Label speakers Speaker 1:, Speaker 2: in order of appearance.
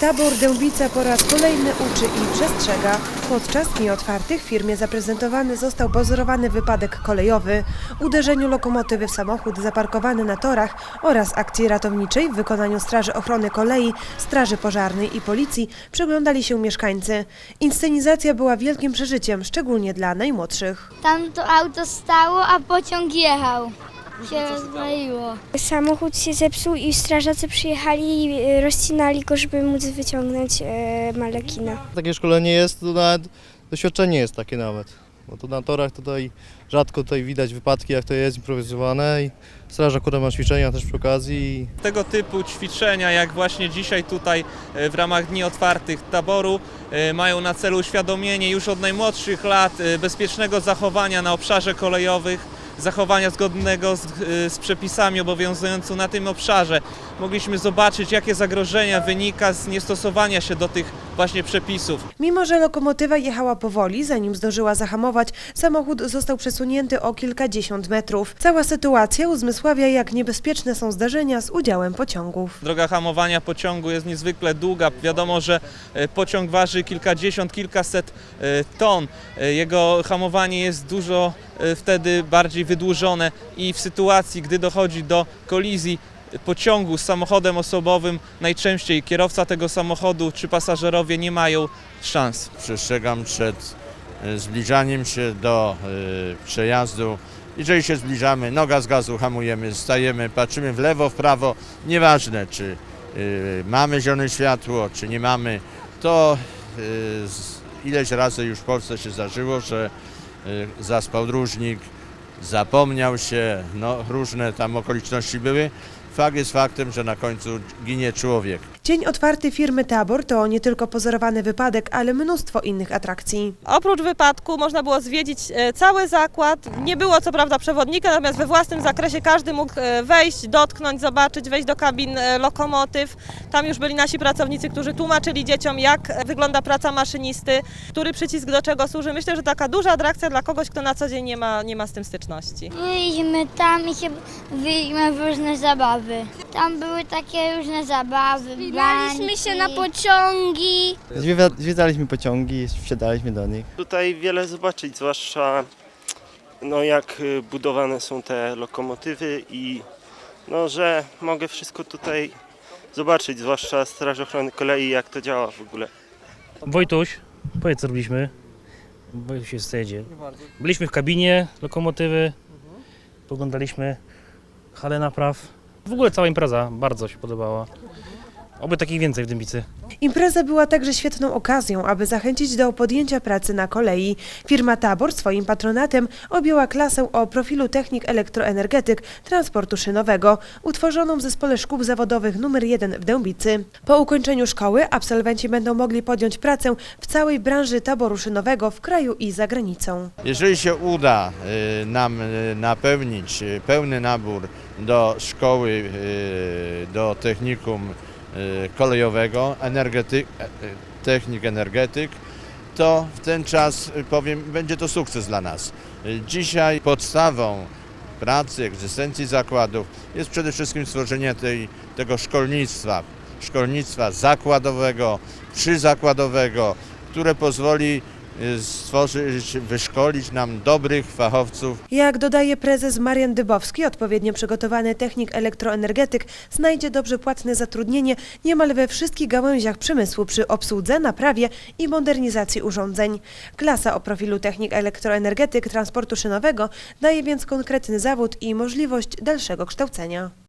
Speaker 1: Tabor Dębica po raz kolejny uczy i przestrzega. Podczas dni otwartych w firmie zaprezentowany został pozorowany wypadek kolejowy, uderzeniu lokomotywy w samochód zaparkowany na torach oraz akcji ratowniczej w wykonaniu Straży Ochrony Kolei, Straży Pożarnej i Policji przyglądali się mieszkańcy. Inscenizacja była wielkim przeżyciem, szczególnie dla najmłodszych.
Speaker 2: Tam to auto stało, a pociąg jechał. Się rozbroiło.
Speaker 3: Samochód się zepsuł i strażacy przyjechali i e, rozcinali go, żeby móc wyciągnąć e, Malekina.
Speaker 4: Takie szkolenie jest, to nawet doświadczenie jest takie nawet. Bo to na torach tutaj rzadko tutaj widać wypadki, jak to jest improwizowane i straż akurat ma ćwiczenia też przy okazji
Speaker 5: Tego typu ćwiczenia, jak właśnie dzisiaj tutaj e, w ramach Dni Otwartych Taboru, mają na celu uświadomienie już od najmłodszych lat bezpiecznego zachowania na obszarze kolejowych, zachowania zgodnego z, e, z przepisami obowiązującymi na tym obszarze. Mogliśmy zobaczyć, jakie zagrożenia wynika z niestosowania się do tych właśnie przepisów.
Speaker 1: Mimo, że lokomotywa jechała powoli, zanim zdążyła zahamować, samochód został przesunięty o kilkadziesiąt metrów. Cała sytuacja uzmysławia, jak niebezpieczne są zdarzenia z udziałem pociągów.
Speaker 5: Droga hamowania pociągu jest niezwykle długa. Wiadomo, że e, pociąg waży kilkadziesiąt, kilkaset e, ton. E, Jego hamowanie jest dużo wtedy bardziej wydłużone i w sytuacji, gdy dochodzi do kolizji pociągu z samochodem osobowym, najczęściej kierowca tego samochodu czy pasażerowie nie mają szans.
Speaker 6: przestrzegam przed e, zbliżaniem się do e, przejazdu. Jeżeli się zbliżamy, noga z gazu, hamujemy, stajemy, patrzymy w lewo, w prawo, nieważne czy e, mamy zielone światło, czy nie mamy, to ileś razy już w Polsce się zdarzyło, że zaspał dróżnik, zapomniał się, no różne tam okoliczności były. Fakt jest faktem, że na końcu ginie człowiek.
Speaker 1: Dzień otwarty firmy Tabor to nie tylko pozorowany wypadek, ale mnóstwo innych atrakcji.
Speaker 7: Oprócz wypadku można było zwiedzić e, cały zakład. Nie było co prawda przewodnika, natomiast we własnym zakresie każdy mógł e, wejść, dotknąć, zobaczyć, wejść do kabin e, lokomotyw. Tam już byli nasi pracownicy, którzy tłumaczyli dzieciom, jak wygląda praca maszynisty, który przycisk do czego służy. Myślę, że taka duża atrakcja dla kogoś, kto na co dzień nie ma, nie ma z tym styczności.
Speaker 2: Byliśmy tam i się byliśmy w różne zabawy. Tam były takie różne zabawy,
Speaker 3: Wspinaliśmy się na
Speaker 2: pociągi.
Speaker 4: Zwiedza- zwiedzaliśmy pociągi, wsiadaliśmy do nich.
Speaker 8: Tutaj wiele zobaczyć, zwłaszcza no, jak y, budowane są te lokomotywy i no, że mogę wszystko tutaj zobaczyć, zwłaszcza Straż Ochrony Kolei, jak to działa w ogóle.
Speaker 9: Wojtuś, powiedz co robiliśmy. Wojtuś jest w jedzie. Byliśmy w kabinie lokomotywy, poglądaliśmy halę napraw. W ogóle cała impreza bardzo się podobała. Oby takich więcej w Dębicy.
Speaker 1: Impreza była także świetną okazją, aby zachęcić do podjęcia pracy na kolei. Firma Tabor swoim patronatem objęła klasę o profilu technik elektroenergetyk transportu szynowego, utworzoną w Zespole Szkół Zawodowych nr 1 w Dębicy. Po ukończeniu szkoły absolwenci będą mogli podjąć pracę w całej branży taboru szynowego w kraju i za granicą.
Speaker 6: Jeżeli się uda y, nam y, napełnić y, pełny nabór do szkoły, do technikum kolejowego, energety, e, e, technik energetyk, to w ten czas, y, powiem, będzie to sukces dla nas. Y, Dzisiaj podstawą pracy, egzystencji zakładów jest przede wszystkim stworzenie tej, tego szkolnictwa, szkolnictwa zakładowego, przyzakładowego, które pozwoli y, stworzyć, wyszkolić nam dobrych fachowców
Speaker 1: Jak dodaje prezes Marian Dybowski, odpowiednio przygotowany technik elektroenergetyk znajdzie dobrze płatne zatrudnienie niemal we wszystkich gałęziach przemysłu przy obsłudze, naprawie i modernizacji urządzeń. Klasa o profilu technik elektroenergetyk transportu szynowego daje więc konkretny zawód i możliwość dalszego kształcenia.